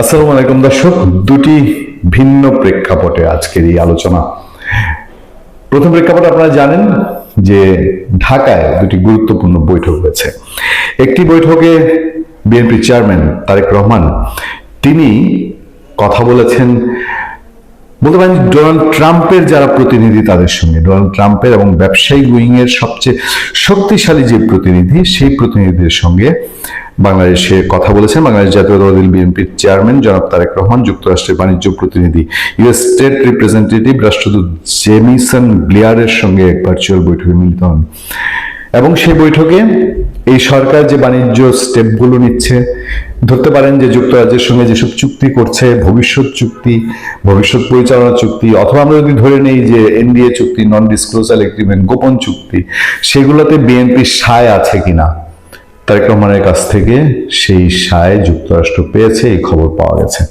আসসালামু আলাইকুম দর্শক, দুটি ভিন্ন প্রেক্ষাপটে আজকের এই আলোচনা। প্রথম প্রেক্ষাপটে আপনারা জানেন যে ঢাকায় দুটি গুরুত্বপূর্ণ বৈঠক হয়েছে। একটি বৈঠকে বিএনপি চেয়ারম্যান তারেক রহমান, তিনি কথা বলেছেন বলতে পারেন ডোনাল্ড ট্রাম্পের যারা প্রতিনিধি তাদের সঙ্গে, ডোনাল্ড ট্রাম্পের এবং ব্যবসায়িক উইং এর সবচেয়ে শক্তিশালী যে প্রতিনিধি, সেই প্রতিনিধিদের সঙ্গে বাংলাদেশে কথা বলেছেন বাংলাদেশ জাতীয়তাবাদী বিএনপির চেয়ারম্যান জনাব তারেক রহমান, যুক্তরাষ্ট্রের বাণিজ্য প্রতিনিধি, ইউএস স্টেট রিপ্রেজেন্টেটিভ রাষ্ট্রদূত জেমিসন ব্লিয়ারের সঙ্গে এক ভার্চুয়াল বৈঠকে মিলিত হন। এবং সেই বৈঠকে এই সরকার যে বাণিজ্য স্টেপগুলো নিচ্ছে, ধরতে পারেন যে যুক্তরাজ্যের সঙ্গে যেসব চুক্তি করছে, ভবিষ্যৎ চুক্তি, ভবিষ্যৎ পরিচালনা চুক্তি, অথবা আমরা যদি ধরে নেই যে এনডিএ চুক্তি নন ডিসক্লোজার এগ্রিমেন্ট গোপন চুক্তি, সেগুলোতে বিএনপির সায় আছে কিনা? তারেক রহমানের কাছ থেকে সেই সায় যুক্তরাষ্ট্র পেয়েছে, এই খবর পাওয়া গেছে।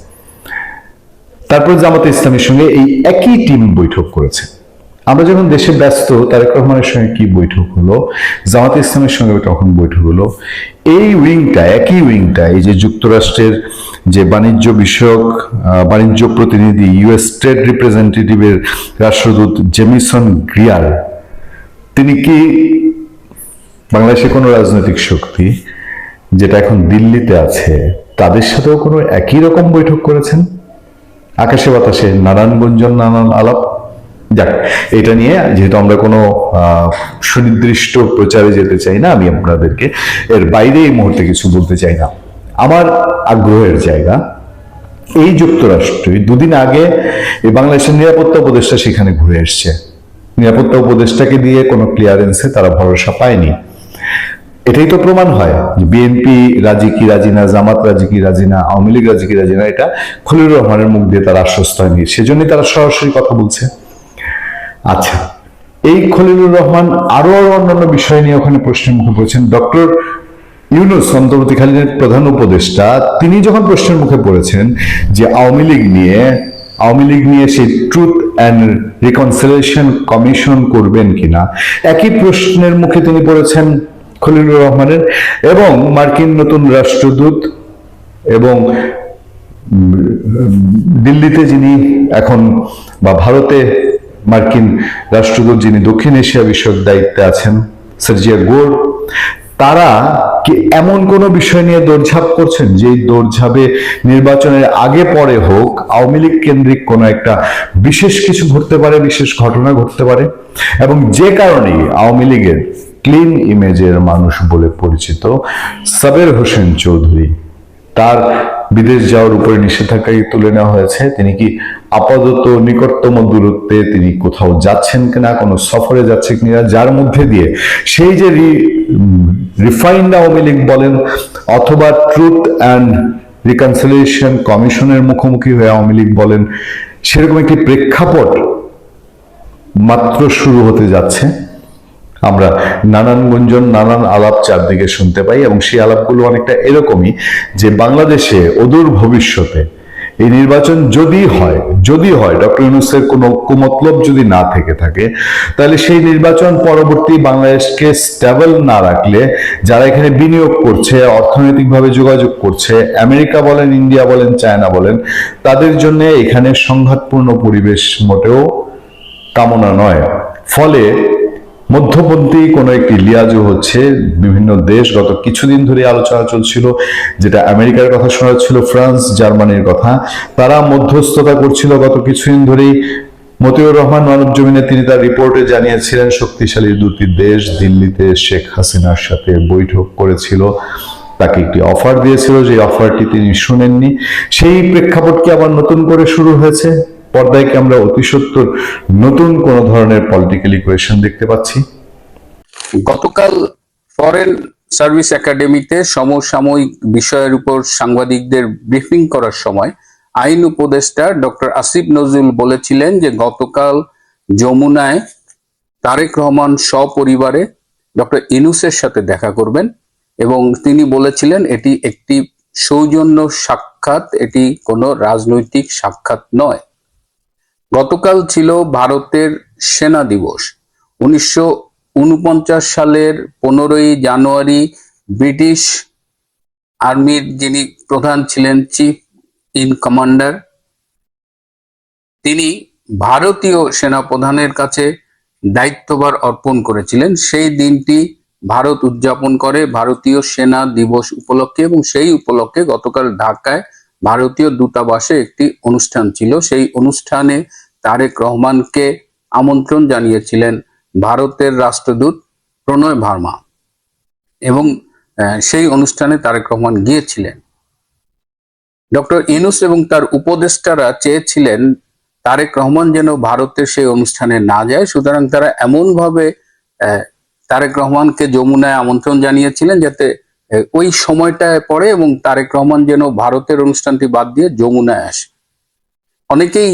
তারপর জামাতে ইসলামের সঙ্গে এই একই টিম বৈঠক করেছে। আমরা যখন দেশে ব্যস্ত, তারেক রহমানের সঙ্গে কি বৈঠক হলো? জামাত ইসলামের সঙ্গে তখন বৈঠক হলো? এই উইংটা, একই উইংটা, এই যে যুক্তরাষ্ট্রের যে বাণিজ্য বিষয়ক বাণিজ্য প্রতিনিধি, ইউএস ট্রেড রিপ্রেজেন্টেটিভের রাষ্ট্রদূত জেমিসন গ্রিয়ার, তিনি কি বাংলাদেশে কোনো রাজনৈতিক শক্তি যেটা এখন দিল্লিতে আছে, তাদের সাথেও কোনো একই রকম বৈঠক করেছেন? আকাশে বাতাসে নানান গুঞ্জন, নানান আলাপ। যাক, এটা নিয়ে যেহেতু আমরা কোনো সুনির্দিষ্ট প্রচারে যেতে চাই না, আমি আপনাদেরকে এর বাইরে এই মুহূর্তে কিছু বলতে চাই না। আমার আগ্রহের জায়গা, এই যুক্তরাষ্ট্রই দুদিন আগে এই বাংলাদেশের নিরাপত্তা উপদেষ্টা সেখানে ঘুরে এসছে। নিরাপত্তা উপদেষ্টাকে দিয়ে কোনো ক্লিয়ারেন্সে তারা ভরসা পায়নি। এটাই তো প্রমাণ হয় বিএনপি রাজি কি রাজি না, জামাত রাজি কি রাজি না, আওয়ামী লীগ রাজি কি রাজি না, এটা খলিলুর রহমানের মুখ দিয়ে তারা আশ্বস্ত হয়নি। সেজন্যই তারা সরাসরি কথা বলছে। আচ্ছা এই খলিলুর রহমান আরও অন্যান্য বিষয় নিয়ে ওখানে প্রশ্নের মুখে পড়েছেন ডক্টর ইউনুস অন্তর্বর্তীকালীন প্রধান উপদেষ্টা, তিনি যখন প্রশ্নের মুখে পড়েছেন যে আওয়ামী লীগ নিয়ে, আওয়ামী লীগ নিয়ে সেই ট্রুথ অ্যান্ড রিকনসিলিয়েশন কমিশন করবেন কিনা, একই প্রশ্নের মুখে তিনি পড়েছেন খলিলুর রহমানের, এবং মার্কিন নতুন রাষ্ট্রদূত এবং দিল্লিতে যিনি এখন বা ভারতে মার্কিন রাষ্ট্রদূত যিনি দক্ষিণ এশিয়া বিষয়ক দায়িত্বে আছেন, সার্জিয়া গোর, তারা কি এমন কোনো বিষয় নিয়ে দৌড়ঝাঁপ করছেন যে দৌড়ঝাঁপে নির্বাচনের আগে পরে হোক আওয়ামী লীগ কেন্দ্রিক কোনো একটা বিশেষ কিছু ঘটতে পারে, বিশেষ ঘটনা ঘটতে পারে? এবং যে কারণেই আওয়ামী লীগের ক্লিন ইমেজের মানুষ বলে পরিচিত সাবের হোসেন চৌধুরী। তার বিদেশ যাওয়ার উপরে নিষেধাজ্ঞাই তুলে নেওয়া হয়েছে। তিনি কি আপাতত নিকটতম দূরত্বে তিনি কোথাও যাচ্ছেন কিনা, কোনো সফরে যাচ্ছে কিনা, যার মধ্যে দিয়ে সেই যে রিফাইন্ড আওয়ামী লীগ বলেন অথবা ট্রুথ অ্যান্ড রিকনসিলিয়েশন কমিশনের মুখোমুখি হয়ে আওয়ামী লীগ বলেন, সেরকম একটি প্রেক্ষাপট মাত্র শুরু হতে যাচ্ছে। আমরা নানান গুঞ্জন, নানান আলাপ চারদিকে শুনতে পাই এবং সেই আলাপগুলো অনেকটা এরকমই যে বাংলাদেশে অদূর ভবিষ্যতে এই নির্বাচন যদি হয় যদি হয়, ডক্টর ইউনুসের কোনো কুমতলব যদি না থেকে থাকে, তাহলে সেই নির্বাচন পরবর্তী বাংলাদেশকে স্টেবল না রাখলে, যারা এখানে বিনিয়োগ করছে, অর্থনৈতিকভাবে যোগাযোগ করছে, আমেরিকা বলেন, ইন্ডিয়া বলেন, চায়না বলেন, তাদের জন্য এখানে সংঘাতপূর্ণ পরিবেশ মোটেও কামনা নয়। ফলে মধ্যপন্থী কোনো একটি লিয়াজও হচ্ছে বিভিন্ন দেশ, গত কিছুদিন ধরে আলোচনা চলছিল, যেটা আমেরিকার কথা শোনা ছিল ফ্রান্স, জার্মানির কথা। তারা মধ্যস্থতা করছিল গত কিছুদিন ধরেই। মতিউর রহমান মানব জমিনে তিনি তার রিপোর্টে জানিয়েছিলেন, শক্তিশালী দুটি দেশ, দিল্লিতে শেখ হাসিনার সাথে বৈঠক করেছিল। তাকে একটি অফার দিয়েছিল যে অফারটি তিনি শুনেননি। সেই প্রেক্ষাপটকে আবার নতুন করে শুরু হয়েছে? পর্দায় আমরা অতি সত্তর নতুন কোন ধরনের পলিটিক্যাল ইকুয়েশন দেখতে পাচ্ছি? গতকাল ফরেন সার্ভিস একাডেমিতে সমসাময়িক বিষয়ের উপর সাংবাদিকদের ব্রিফিং করার সময় আইন উপদেষ্টা ডক্টর আসিফ নজরুল বলেছিলেন যে গতকাল যমুনায় তারেক রহমান সপরিবারে ডক্টর ইনুসের সাথে দেখা করবেন এবং তিনি বলেছিলেন এটি একটি সৌজন্য সাক্ষাৎ, এটি কোনো রাজনৈতিক সাক্ষাৎ নয়। গতকাল ছিল ভারতের সেনা দিবস। উনিশশো উনপঞ্চাশ সালের পনেরোই জানুয়ারি ব্রিটিশ আর্মির যিনি প্রধান ছিলেন চিফ ইন কমান্ডার, তিনি ভারতীয় সেনা প্রধানের কাছে দায়িত্বভার অর্পণ করেছিলেন। সেই দিনটি ভারত উদযাপন করে ভারতীয় সেনা দিবস উপলক্ষে এবং সেই উপলক্ষে গতকাল ঢাকায় ভারতীয় দূতাবাসে একটি অনুষ্ঠান ছিল। সেই অনুষ্ঠানে তারেক রহমানকে আমন্ত্রণ জানিয়েছিলেন ভারতের রাষ্ট্রদূত প্রণয় ভার্মা এবং সেই অনুষ্ঠানে তারেক রহমান গিয়েছিলেন। ডক্টর ইনুস এবং তার উপদেষ্টারা চেয়েছিলেন তারেক রহমান যেন ভারতের সেই অনুষ্ঠানে না যায়। সুতরাং তারা এমন ভাবে তারেক রহমানকে যমুনায় আমন্ত্রণ জানিয়েছিলেন যাতে ওই সময়টায় পড়ে এবং তারেক রহমান যেন ভারতের অনুষ্ঠানটি বাদ দিয়ে যমুনায় আসে। অনেকেই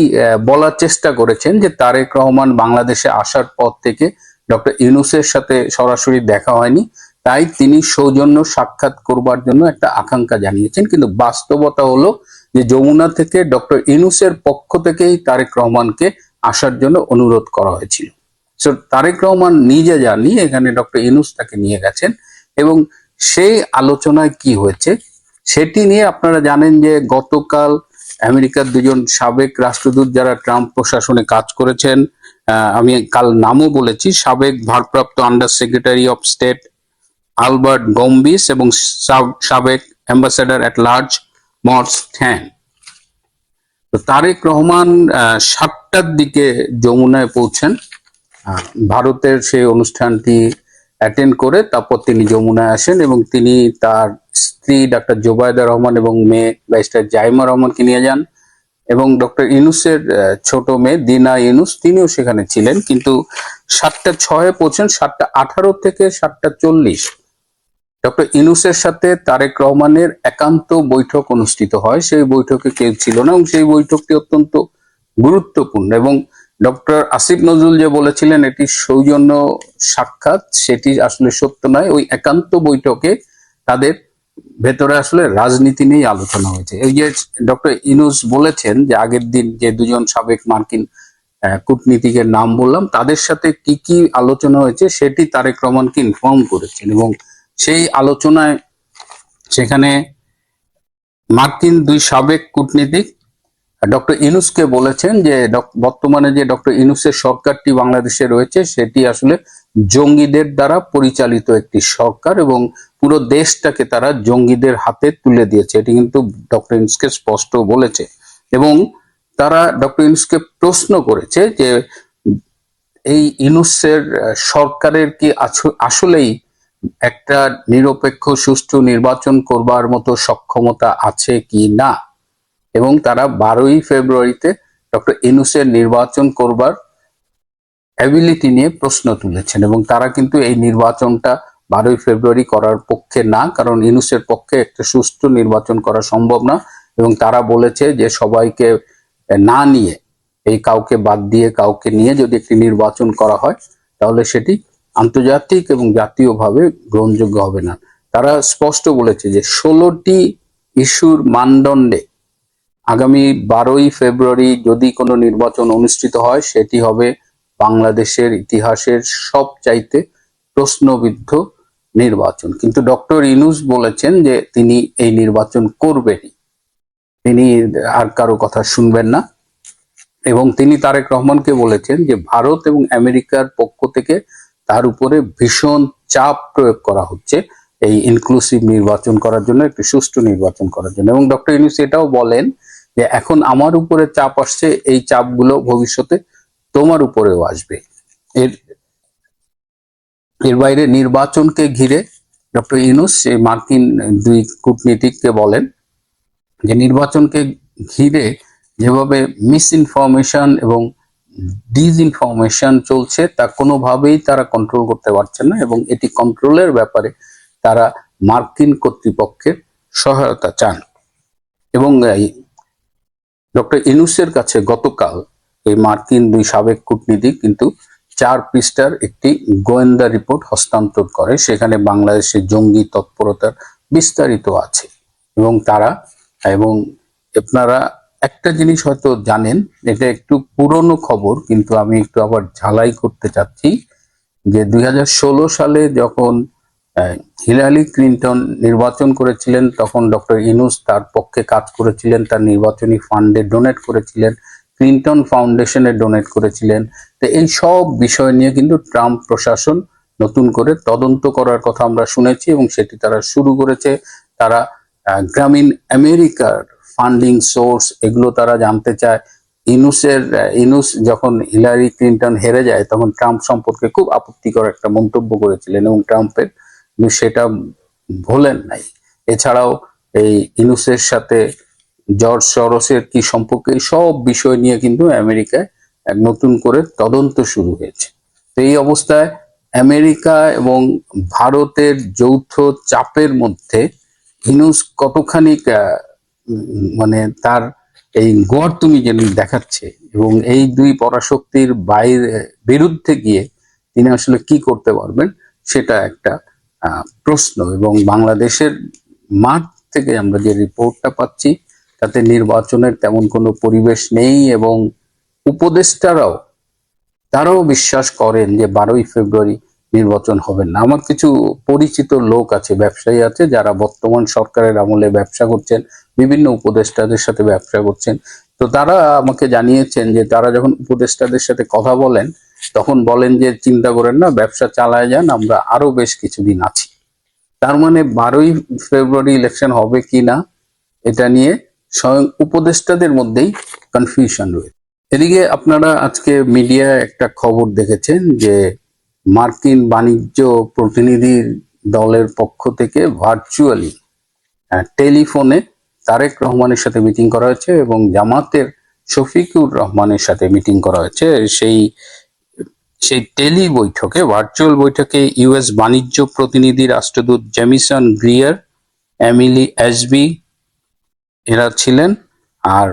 বলার চেষ্টা করেছেন যে তারেক রহমান বাংলাদেশে আসার পর থেকে ডক্টর ইউনুসের সাথে সরাসরি দেখা হয়নি। তাই তিনি সৌজন্য সাক্ষাৎ করবার জন্য একটা আকাঙ্ক্ষা জানিয়েছেন। কিন্তু বাস্তবতা হলো যে যমুনা থেকে ডক্টর ইনুসের পক্ষ থেকেই তারেক রহমানকে আসার জন্য অনুরোধ করা হয়েছিল। তারেক রহমান নিজে জানি এখানে ডক্টর ইনুস তাকে নিয়ে গেছেন এবং সেই আলোচনায় কি হয়েছে সেটি নিয়ে আপনারা জানেন যে গতকাল আমেরিকার দুজন সাবেক রাষ্ট্রদূত যারা ট্রাম্প প্রশাসনে কাজ করেছেন আমি কাল নামও বলেছি, সাবেক ভারপ্রাপ্ত under secretary of state Albert Gombis এবং সাব- সাবেক ambassador at large Morse Tan তো তারেক রহমান সাতটার দিকে যমুনায় পৌঁছেন। ভারতের সেই অনুষ্ঠানটি অ্যাটেন্ড করে, তারপর তিনি যমুনায় আসেন এবং তিনি তার স্ত্রী ডাক্তার জোবায়দা রহমান এবং মেয়ে ব্যারিস্টার জাইমা রহমানকে নিয়ে যান। এবং ডক্টর ইনুসের ছোট মেয়ে দিনা ইনুস তিনিও সেখানে ছিলেন। কিন্তু সাতটা ছয়ে পৌঁছেন, সাতটা আঠারো থেকে সাতটা চল্লিশ। ডক্টর ইনুসের সাথে তারেক রহমানের একান্ত বৈঠক অনুষ্ঠিত হয়। সেই বৈঠকে কেউ ছিল না এবং সেই বৈঠকটি অত্যন্ত গুরুত্বপূর্ণ। এবং ডক্টর আসিফ নজরুল যে বলেছিলেন, এটি সৌজন্য সাক্ষাৎ, সেটি আসলে সত্য নয়। ওই একান্ত বৈঠকে তাদের ভেতরে আসলে রাজনীতি নিয়েই আলোচনা হয়েছে। এই যে ডক্টর ইনুস বলেছেন যে আগের দিন যে দুজন সাবেক মার্কিন কূটনীতিকের নাম বললাম, তাদের সাথে কি কি আলোচনা হয়েছে সেটি তারেক রহমানকে ইনফর্ম করেছেন এবং সেই আলোচনায় সেখানে মার্কিন দুই সাবেক কূটনীতিক ডক্টর ইনুসকে বলেছেন যে বর্তমানে যে ডক্টর ইনুসের সরকারটি বাংলাদেশে রয়েছে, সেটি আসলে জঙ্গিদের দ্বারা পরিচালিত একটি সরকার এবং পুরো দেশটাকে তারা জঙ্গিদের হাতে তুলে দিয়েছে। এটি কিন্তু ডক্টর ইনুসকে স্পষ্ট বলেছে। এবং তারা ডক্টর ইনুসকে প্রশ্ন করেছে যে, এই ইনুসের সরকারের কি আসলেই একটা নিরপেক্ষ, সুষ্ঠু নির্বাচন করবার মতো সক্ষমতা আছে কি না? এবং তারা বারোই ফেব্রুয়ারিতে ডক্টর ইনুসের নির্বাচন করবার অ্যাবিলিটি নিয়ে প্রশ্ন তুলেছেন এবং তারা কিন্তু এই নির্বাচনটা বারোই ফেব্রুয়ারি করার পক্ষে না, কারণ ইনুসের পক্ষে একটা সুষ্ঠু নির্বাচন করা সম্ভব না এবং তারা বলেছে যে সবাইকে না নিয়ে, এই কাউকে বাদ দিয়ে কাউকে নিয়ে যদি একটি নির্বাচন করা হয়, তাহলে সেটি আন্তর্জাতিক এবং জাতীয়ভাবে গ্রহণযোগ্য হবে না। তারা স্পষ্ট বলেছে যে ষোলোটি ইস্যুর মানদণ্ডে আগামী বারোই ফেব্রুয়ারি যদি কোনো নির্বাচন অনুষ্ঠিত হয়, সেটি হবে বাংলাদেশের ইতিহাসের সবচাইতে প্রশ্নবিদ্ধ নির্বাচন। কিন্তু ডক্টর ইনুস বলেছেন যে তিনি এই নির্বাচন করবেনই তিনি আর কারও কথা শুনবেন না। এবং তিনি তারেক রহমানকে বলেছেন যে ভারত এবং আমেরিকার পক্ষ থেকে তার উপরে ভীষণ চাপ প্রয়োগ করা হচ্ছে এই ইনক্লুসিভ নির্বাচন করার জন্য, একটি সুষ্ঠু নির্বাচন করার জন্য। এবং ডক্টর ইউনুস এটাও বলেন যে এখন আমার উপরে চাপ আসছে, এই চাপগুলো ভবিষ্যতে তোমার উপরেও আসবে। এর এর বাইরে নির্বাচনকে ঘিরে ডক্টর ইউনুস এই মার্কিন দুই কূটনীতিককে বলেন যে নির্বাচনকে ঘিরে যেভাবে মিস ইনফরমেশন এবং ডিসইনফরমেশন চলছে, তা কোনোভাবেই তারা কন্ট্রোল করতে পারছে না এবং এটি কন্ট্রোলের ব্যাপারে তারা মার্কিন কর্তৃপক্ষের সহায়তা চান। এবং ডক্টর ইনুসের কাছে গতকাল এই মার্কিন দুই সাবেক কূটনীতিক কিন্তু চার পৃষ্ঠার একটি গোয়েন্দা রিপোর্ট হস্তান্তর করে। সেখানে বাংলাদেশের জঙ্গি তৎপরতার বিস্তারিত আছে এবং তারা এবং আপনারা একটা জিনিস হয়তো জানেন, এটা একটু পুরনো খবর, কিন্তু আমি একটু আবার ঝালাই করতে চাচ্ছি যে দুই হাজার ষোলো সালে যখন হিলারি ক্লিন্টন নির্বাচন করেছিলেন, তখন ডক্টর ইনুস তার পক্ষে কাজ করেছিলেন, তার নির্বাচনী ফান্ডে ডোনেট করেছিলেন, ক্লিন্টন ফাউন্ডেশনে ডোনেট করেছিলেন। তো এই সব বিষয় নিয়ে কিন্তু ট্রাম্প প্রশাসন নতুন করে তদন্ত করার কথা আমরা শুনেছি এবং সেটি তারা শুরু করেছে। তারা গ্রামীণ আমেরিকার ফান্ডিং সোর্স, এগুলো তারা জানতে চায়। ইনুসের ইনুস যখন হিলারি ক্লিন্টন হেরে যায়, তখন ট্রাম্প সম্পর্কে খুব আপত্তিকর একটা মন্তব্য করেছিলেন এবং ট্রাম্পের সেটা ভোলেন নাই। এছাড়াও এই ইনুসের সাথে জর্জ সরসের কি সম্পর্কে সব বিষয় নিয়ে কিন্তু আমেরিকায় এক নতুন করে তদন্ত শুরু হয়েছে। তো এই অবস্থায় আমেরিকা এবং ভারতের যৌথ চাপের মধ্যে ইনুস কতখানি মানে তার এই গড় তুমি যেন দেখাচ্ছে এবং এই দুই পরাশক্তির বাইরে, বিরুদ্ধে গিয়ে তিনি আসলে কি করতে পারবেন, সেটা একটা প্রশ্ন এবং বাংলাদেশের মাঠ থেকে আমরা যে রিপোর্টটা পাচ্ছি, তাতে নির্বাচনের তেমন কোনো পরিবেশ নেই এবং উপদেষ্টারাও তারাও বিশ্বাস করেন যে বারোই ফেব্রুয়ারি নির্বাচন হবে না। আমার কিছু পরিচিত লোক আছে, ব্যবসায়ী আছে, যারা বর্তমান সরকারের আমলে ব্যবসা করছেন, বিভিন্ন উপদেষ্টাদের সাথে ব্যবসা করছেন। তো তারা আমাকে জানিয়েছেন যে তারা যখন উপদেষ্টাদের সাথে কথা বলেন তখন বলেন যে, চিন্তা করেন না, ব্যবসা চালায় যান, আমরা আরও বেশ কিছুদিন আছি। তার মানে বারোই ফেব্রুয়ারি ইলেকশন হবে কি না, এটা নিয়ে স্বয়ং উপদেষ্টাদের মধ্যেই কনফিউশন রয়েছে। এদিকে আপনারা আজকে মিডিয়ায় একটা খবর দেখেছেন যে, মার্কিন বাণিজ্য প্রতিনিধি দলের পক্ষ থেকে ভার্চুয়ালি টেলিফোনে তারেক রহমানের সাথে মিটিং করা হয়েছে এবং জামাতের শফিকুর রহমানের সাথে মিটিং করা হয়েছে। সেই সেই টেলি বৈঠকে ভার্চুয়াল বৈঠকে ইউএস বাণিজ্য প্রতিনিধি রাষ্ট্রদূত জেমিসন গ্রিয়ার, এমিলি এসবি এরা ছিলেন আর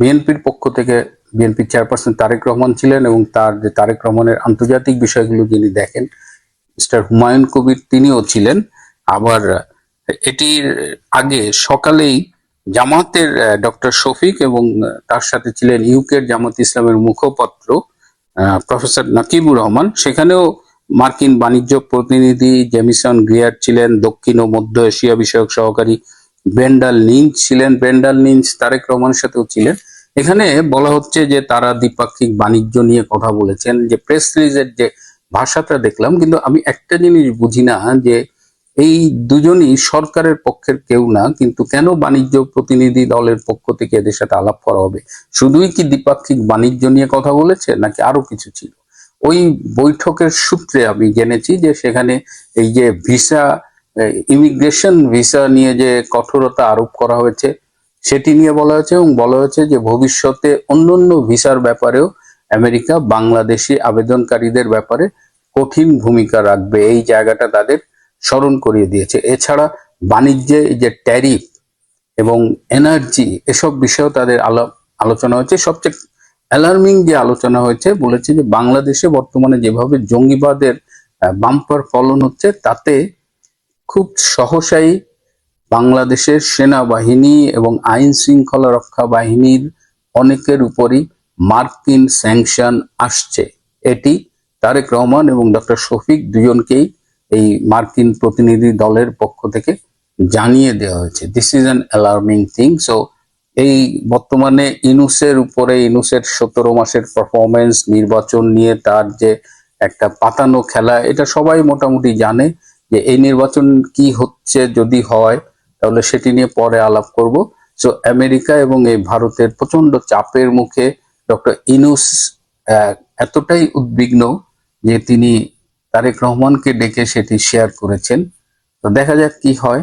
বিএনপির পক্ষ থেকে বিএনপির চেয়ারপারসন তারেক রহমান ছিলেন এবং তার যে তারেক রহমানের আন্তর্জাতিক বিষয়গুলো যিনি দেখেন, মিস্টার হুমায়ুন কবির তিনিও ছিলেন। আবার এটির আগে সকালেই জামাতের ডক্টর শফিক এবং তার সাথে ছিলেন ইউকের জামাত ইসলামের মুখপাত্র প্রফেসর নাকিবুর রহমান। সেখানেও মার্কিন বাণিজ্য প্রতিনিধি জেমিসন গ্রিয়ার ছিলেন, দক্ষিণ ও মধ্য এশিয়া বিষয়ক সহকারী ব্রেন্ডাল নিঞ্চ ছিলেন, ব্রেন্ডাল নিঞ্চ তারেক রহমানের সাথেও ছিলেন। এখানে বলা হচ্ছে যে তারা দ্বিপাক্ষিক বাণিজ্য নিয়ে কথা বলেছেন, যে প্রেস রিলিজের যে ভাষাটা দেখলাম, কিন্তু আমি একটা জিনিস বুঝি না যে এই দুজনই সরকারের পক্ষের কেউ না, কিন্তু কেন বাণিজ্য প্রতিনিধি দলের পক্ষ থেকে এদের সাথে আলাপ করা হবে? শুধুই কি দ্বিপাক্ষিক বাণিজ্য নিয়ে কথা বলেছে, নাকি আরও কিছু ছিল? ওই বৈঠকের সূত্রে আমি জেনেছি যে সেখানে এই যে ভিসা ইমিগ্রেশন ভিসা নিয়ে যে কঠোরতা আরোপ করা হয়েছে, সেটি নিয়ে বলা হয়েছে এবং বলা হয়েছে যে ভবিষ্যতে অন্যান্য ভিসার ব্যাপারেও আমেরিকা বাংলাদেশি আবেদনকারীদের ব্যাপারে কঠিন ভূমিকা রাখবে। এই জায়গাটা তাদের স্মরণ করিয়ে দিয়েছে। এছাড়া বাণিজ্যে যে ট্যারিফ এবং এনার্জি, এসব বিষয়েও তাদের আলো- আলোচনা হয়েছে। সবচেয়ে অ্যালার্মিং যে আলোচনা হয়েছে, বলেছে যে বাংলাদেশে বর্তমানে যেভাবে জঙ্গিবাদের বাম্পার ফলন হচ্ছে, তাতে খুব সহসাই বাংলাদেশের সেনাবাহিনী এবং আইন শৃঙ্খলা রক্ষা বাহিনীর অনেকের উপরই মার্কিন স্যাংশন আসছে। এটি তারেক রহমান এবং ডক্টর শফিক দুজনকেই এই মার্কিন প্রতিনিধি দলের পক্ষ থেকে জানিয়ে দেওয়া হয়েছে। This is an alarming thing so এই বর্তমানে ইনুসের উপরে, ইনুসের সতেরো মাসের পারফরমেন্স নির্বাচন নিয়ে তার যে একটা পাতানো খেলা, এটা সবাই মোটামুটি জানে যে এই নির্বাচন কি হচ্ছে, যদি হয়, তাহলে সেটি নিয়ে পরে আলাপ করব। সো আমেরিকা এবং এই ভারতের প্রচণ্ড চাপের মুখে ডক্টর ইনুস এতটাই উদ্বিগ্ন যে তিনি তারেক রহমানকে ডেকে সেটি শেয়ার করেছেন। তো দেখা যাক কি হয়।